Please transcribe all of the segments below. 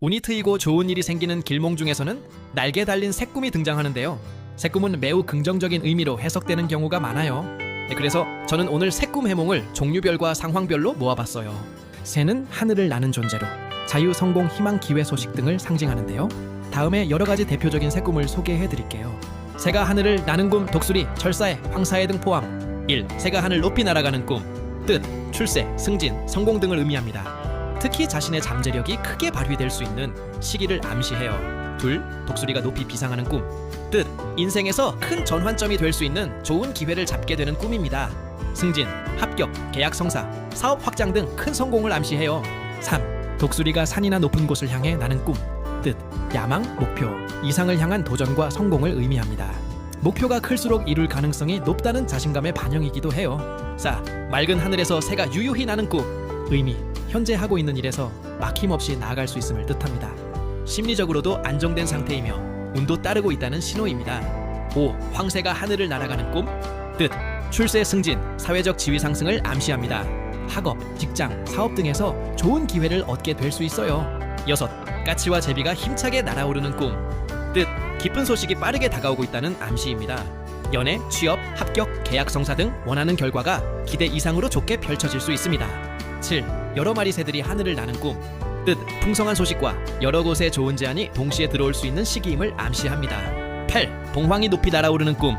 운이 트이고 좋은 일이 생기는 길몽 중에서는 날개 달린 새꿈이 등장하는데요. 새꿈은 매우 긍정적인 의미로 해석되는 경우가 많아요. 네, 그래서 저는 오늘 새꿈 해몽을 종류별과 상황별로 모아봤어요. 새는 하늘을 나는 존재로 자유, 성공, 희망, 기회 소식 등을 상징하는데요. 다음에 여러 가지 대표적인 새꿈을 소개해 드릴게요. 새가 하늘을 나는 꿈, 독수리, 철사에, 황사에 등 포함. 1. 새가 하늘 높이 날아가는 꿈. 뜻, 출세, 승진, 성공 등을 의미합니다. 특히 자신의 잠재력이 크게 발휘될 수 있는 시기를 암시해요. 둘, 독수리가 높이 비상하는 꿈. 뜻, 인생에서 큰 전환점이 될 수 있는 좋은 기회를 잡게 되는 꿈입니다. 승진, 합격, 계약 성사, 사업 확장 등 큰 성공을 암시해요. 3. 독수리가 산이나 높은 곳을 향해 나는 꿈. 뜻, 야망, 목표, 이상을 향한 도전과 성공을 의미합니다. 목표가 클수록 이룰 가능성이 높다는 자신감의 반영이기도 해요. 4. 맑은 하늘에서 새가 유유히 나는 꿈. 의미, 현재 하고 있는 일에서 막힘없이 나아갈 수 있음을 뜻합니다. 심리적으로도 안정된 상태이며 운도 따르고 있다는 신호입니다. 5. 황새가 하늘을 날아가는 꿈. 뜻, 출세 승진, 사회적 지위 상승을 암시합니다. 학업, 직장, 사업 등에서 좋은 기회를 얻게 될 수 있어요. 6. 까치와 제비가 힘차게 날아오르는 꿈. 뜻, 기쁜 소식이 빠르게 다가오고 있다는 암시입니다. 연애, 취업, 합격, 계약 성사 등 원하는 결과가 기대 이상으로 좋게 펼쳐질 수 있습니다. 7. 여러 마리 새들이 하늘을 나는 꿈. 뜻, 풍성한 소식과 여러 곳의 좋은 제안이 동시에 들어올 수 있는 시기임을 암시합니다. 8. 봉황이 높이 날아오르는 꿈.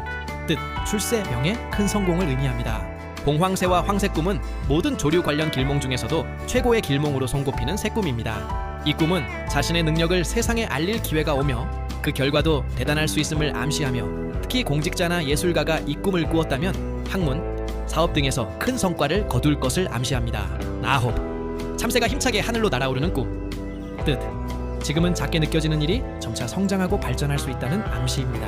뜻, 출세, 명예, 큰 성공을 의미합니다. 봉황새와 황새꿈은 모든 조류 관련 길몽 중에서도 최고의 길몽으로 손꼽히는 새꿈입니다. 이 꿈은 자신의 능력을 세상에 알릴 기회가 오며 그 결과도 대단할 수 있음을 암시하며 특히 공직자나 예술가가 이 꿈을 꾸었다면 학문, 사업 등에서 큰 성과를 거둘 것을 암시합니다. 아홉, 참새가 힘차게 하늘로 날아오르는 꿈. 뜻, 지금은 작게 느껴지는 일이 점차 성장하고 발전할 수 있다는 암시입니다.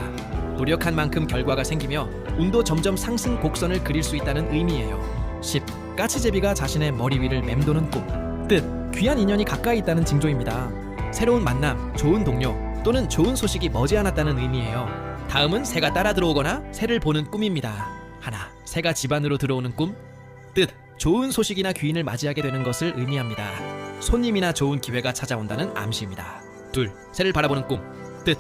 노력한 만큼 결과가 생기며 운도 점점 상승 곡선을 그릴 수 있다는 의미예요. 10. 까치제비가 자신의 머리 위를 맴도는 꿈. 뜻, 귀한 인연이 가까이 있다는 징조입니다. 새로운 만남, 좋은 동료 또는 좋은 소식이 머지않았다는 의미예요. 다음은 새가 따라 들어오거나 새를 보는 꿈입니다. 하나, 새가 집안으로 들어오는 꿈. 뜻, 좋은 소식이나 귀인을 맞이하게 되는 것을 의미합니다. 손님이나 좋은 기회가 찾아온다는 암시입니다. 둘, 새를 바라보는 꿈. 뜻,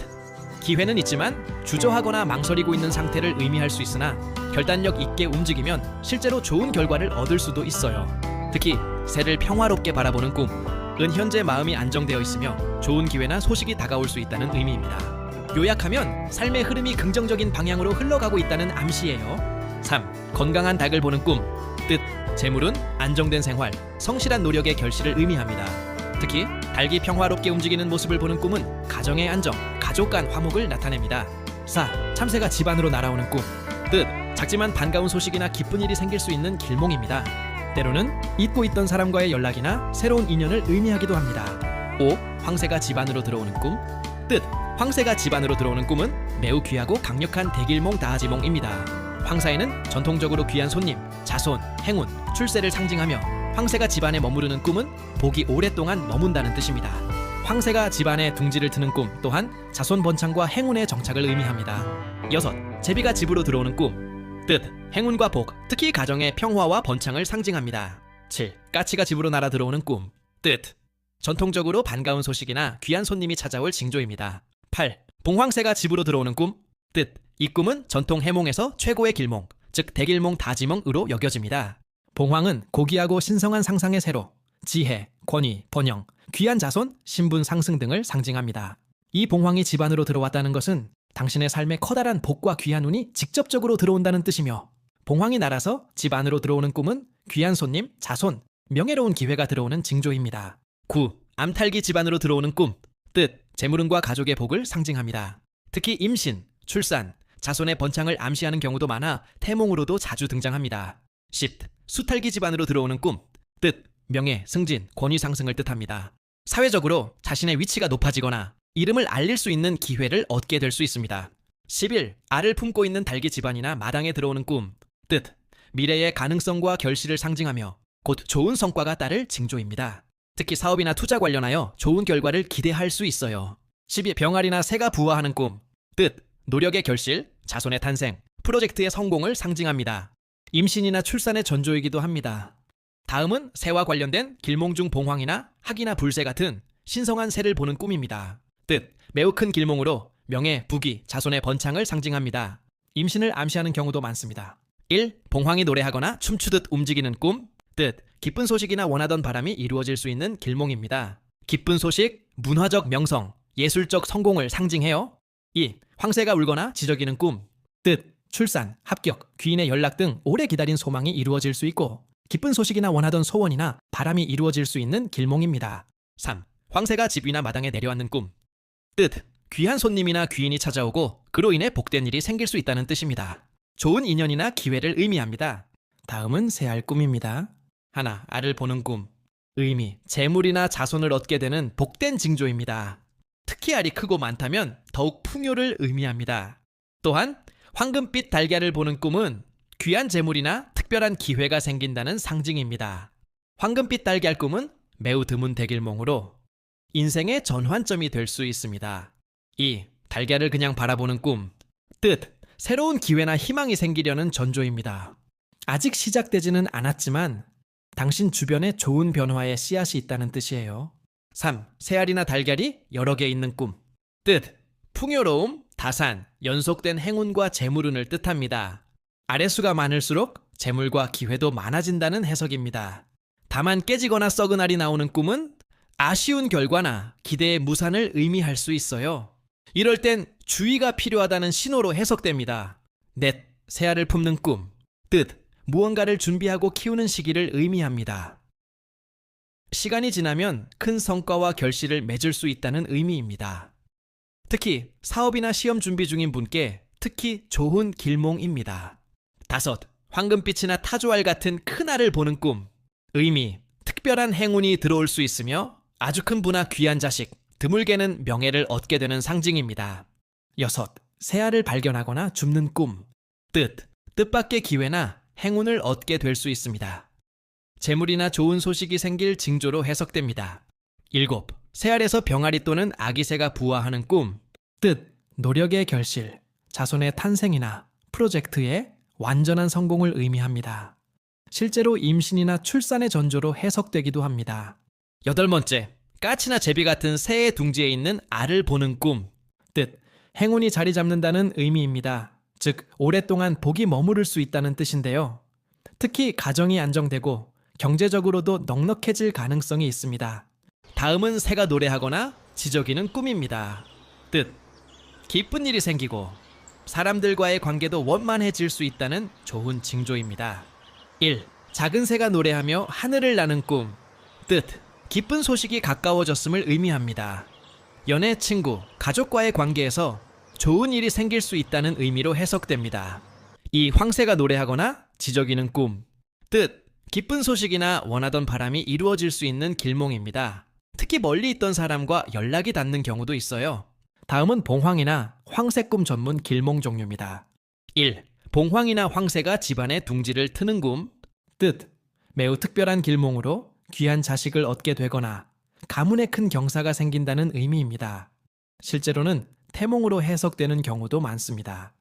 기회는 있지만 주저하거나 망설이고 있는 상태를 의미할 수 있으나 결단력 있게 움직이면 실제로 좋은 결과를 얻을 수도 있어요. 특히 새를 평화롭게 바라보는 꿈, 은 현재 마음이 안정되어 있으며 좋은 기회나 소식이 다가올 수 있다는 의미입니다. 요약하면 삶의 흐름이 긍정적인 방향으로 흘러가고 있다는 암시예요. 3. 건강한 닭을 보는 꿈. 뜻, 재물은 안정된 생활, 성실한 노력의 결실을 의미합니다. 특히 닭이 평화롭게 움직이는 모습을 보는 꿈은 가정의 안정, 가족 간 화목을 나타냅니다. 4. 참새가 집안으로 날아오는 꿈. 뜻, 작지만 반가운 소식이나 기쁜 일이 생길 수 있는 길몽입니다. 때로는 잊고 있던 사람과의 연락이나 새로운 인연을 의미하기도 합니다. 5. 황새가 집안으로 들어오는 꿈. 뜻, 황새가 집안으로 들어오는 꿈은 매우 귀하고 강력한 대길몽 다하지몽입니다. 황사에는 전통적으로 귀한 손님, 자손, 행운, 출세를 상징하며 황새가 집안에 머무르는 꿈은 복이 오랫동안 머문다는 뜻입니다. 황새가 집안에 둥지를 트는 꿈 또한 자손 번창과 행운의 정착을 의미합니다. 여섯, 제비가 집으로 들어오는 꿈. 뜻, 행운과 복, 특히 가정의 평화와 번창을 상징합니다. 7. 까치가 집으로 날아 들어오는 꿈. 뜻, 전통적으로 반가운 소식이나 귀한 손님이 찾아올 징조입니다. 8. 봉황새가 집으로 들어오는 꿈. 뜻, 이 꿈은 전통 해몽에서 최고의 길몽, 즉 대길몽 다지몽으로 여겨집니다. 봉황은 고귀하고 신성한 상상의 새로 지혜, 권위, 번영, 귀한 자손, 신분 상승 등을 상징합니다. 이 봉황이 집안으로 들어왔다는 것은 당신의 삶에 커다란 복과 귀한 운이 직접적으로 들어온다는 뜻이며 봉황이 날아서 집 안으로 들어오는 꿈은 귀한 손님, 자손, 명예로운 기회가 들어오는 징조입니다. 9. 암탈기 집안으로 들어오는 꿈. 뜻, 재물운과 가족의 복을 상징합니다. 특히 임신, 출산, 자손의 번창을 암시하는 경우도 많아 태몽으로도 자주 등장합니다. 10. 수탈기 집안으로 들어오는 꿈. 뜻, 명예, 승진, 권위 상승을 뜻합니다. 사회적으로 자신의 위치가 높아지거나 이름을 알릴 수 있는 기회를 얻게 될 수 있습니다. 11. 알을 품고 있는 달기 집안이나 마당에 들어오는 꿈. 뜻, 미래의 가능성과 결실을 상징하며 곧 좋은 성과가 따를 징조입니다. 특히 사업이나 투자 관련하여 좋은 결과를 기대할 수 있어요. 12. 병아리나 새가 부화하는 꿈. 뜻, 노력의 결실, 자손의 탄생, 프로젝트의 성공을 상징합니다. 임신이나 출산의 전조이기도 합니다. 다음은 새와 관련된 길몽중 봉황이나 학이나 불새 같은 신성한 새를 보는 꿈입니다. 뜻, 매우 큰 길몽으로 명예, 부귀, 자손의 번창을 상징합니다. 임신을 암시하는 경우도 많습니다. 1. 봉황이 노래하거나 춤추듯 움직이는 꿈. 뜻, 기쁜 소식이나 원하던 바람이 이루어질 수 있는 길몽입니다. 기쁜 소식, 문화적 명성, 예술적 성공을 상징해요. 2. 황새가 울거나 지저귀는 꿈. 뜻, 출산, 합격, 귀인의 연락 등 오래 기다린 소망이 이루어질 수 있고 기쁜 소식이나 원하던 소원이나 바람이 이루어질 수 있는 길몽입니다. 3. 황새가 집 위나 마당에 내려앉는 꿈. 뜻, 귀한 손님이나 귀인이 찾아오고 그로 인해 복된 일이 생길 수 있다는 뜻입니다. 좋은 인연이나 기회를 의미합니다. 다음은 새알 꿈입니다. 하나, 알을 보는 꿈. 의미, 재물이나 자손을 얻게 되는 복된 징조입니다. 특히 알이 크고 많다면 더욱 풍요를 의미합니다. 또한 황금빛 달걀을 보는 꿈은 귀한 재물이나 특별한 기회가 생긴다는 상징입니다. 황금빛 달걀 꿈은 매우 드문 대길몽으로 인생의 전환점이 될 수 있습니다. 2. 달걀을 그냥 바라보는 꿈. 뜻. 새로운 기회나 희망이 생기려는 전조입니다. 아직 시작되지는 않았지만 당신 주변에 좋은 변화의 씨앗이 있다는 뜻이에요. 3. 새알이나 달걀이 여러 개 있는 꿈. 뜻. 풍요로움, 다산, 연속된 행운과 재물운을 뜻합니다. 아래수가 많을수록 재물과 기회도 많아진다는 해석입니다. 다만 깨지거나 썩은 알이 나오는 꿈은 아쉬운 결과나 기대의 무산을 의미할 수 있어요. 이럴 땐 주의가 필요하다는 신호로 해석됩니다. 넷, 새알을 품는 꿈. 뜻, 무언가를 준비하고 키우는 시기를 의미합니다. 시간이 지나면 큰 성과와 결실을 맺을 수 있다는 의미입니다. 특히 사업이나 시험 준비 중인 분께 특히 좋은 길몽입니다. 다섯, 황금빛이나 타조알 같은 큰 알을 보는 꿈. 의미, 특별한 행운이 들어올 수 있으며 아주 큰 부나 귀한 자식, 드물게는 명예를 얻게 되는 상징입니다. 여섯, 새 알을 발견하거나 줍는 꿈. 뜻, 뜻밖의 기회나 행운을 얻게 될 수 있습니다. 재물이나 좋은 소식이 생길 징조로 해석됩니다. 일곱, 새알에서 병아리 또는 아기새가 부화하는 꿈. 뜻, 노력의 결실, 자손의 탄생이나 프로젝트의 완전한 성공을 의미합니다. 실제로 임신이나 출산의 전조로 해석되기도 합니다. 여덟 번째, 까치나 제비 같은 새의 둥지에 있는 알을 보는 꿈. 뜻, 행운이 자리 잡는다는 의미입니다. 즉, 오랫동안 복이 머무를 수 있다는 뜻인데요. 특히 가정이 안정되고 경제적으로도 넉넉해질 가능성이 있습니다. 다음은 새가 노래하거나 지저귀는 꿈입니다. 뜻, 기쁜 일이 생기고 사람들과의 관계도 원만해질 수 있다는 좋은 징조입니다. 1. 작은 새가 노래하며 하늘을 나는 꿈. 뜻, 기쁜 소식이 가까워졌음을 의미합니다. 연애, 친구, 가족과의 관계에서 좋은 일이 생길 수 있다는 의미로 해석됩니다. 이 황새가 노래하거나 지저귀는 꿈. 뜻, 기쁜 소식이나 원하던 바람이 이루어질 수 있는 길몽입니다. 특히 멀리 있던 사람과 연락이 닿는 경우도 있어요. 다음은 봉황이나 황새꿈 전문 길몽 종류입니다. 1. 봉황이나 황새가 집안의 둥지를 트는 꿈. 뜻. 매우 특별한 길몽으로 귀한 자식을 얻게 되거나 가문에 큰 경사가 생긴다는 의미입니다. 실제로는 태몽으로 해석되는 경우도 많습니다.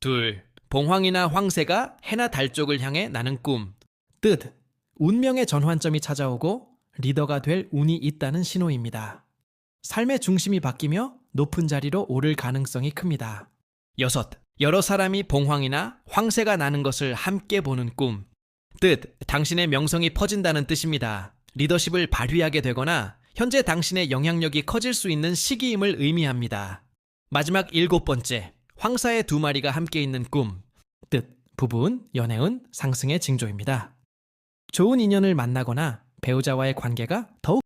둘. 봉황이나 황새가 해나 달 쪽을 향해 나는 꿈. 뜻. 운명의 전환점이 찾아오고 리더가 될 운이 있다는 신호입니다. 삶의 중심이 바뀌며 높은 자리로 오를 가능성이 큽니다. 여섯. 여러 사람이 봉황이나 황새가 나는 것을 함께 보는 꿈. 뜻, 당신의 명성이 퍼진다는 뜻입니다. 리더십을 발휘하게 되거나 현재 당신의 영향력이 커질 수 있는 시기임을 의미합니다. 마지막 일곱 번째, 황사의 두 마리가 함께 있는 꿈. 뜻, 부부운, 연애운, 상승의 징조입니다. 좋은 인연을 만나거나 배우자와의 관계가 더욱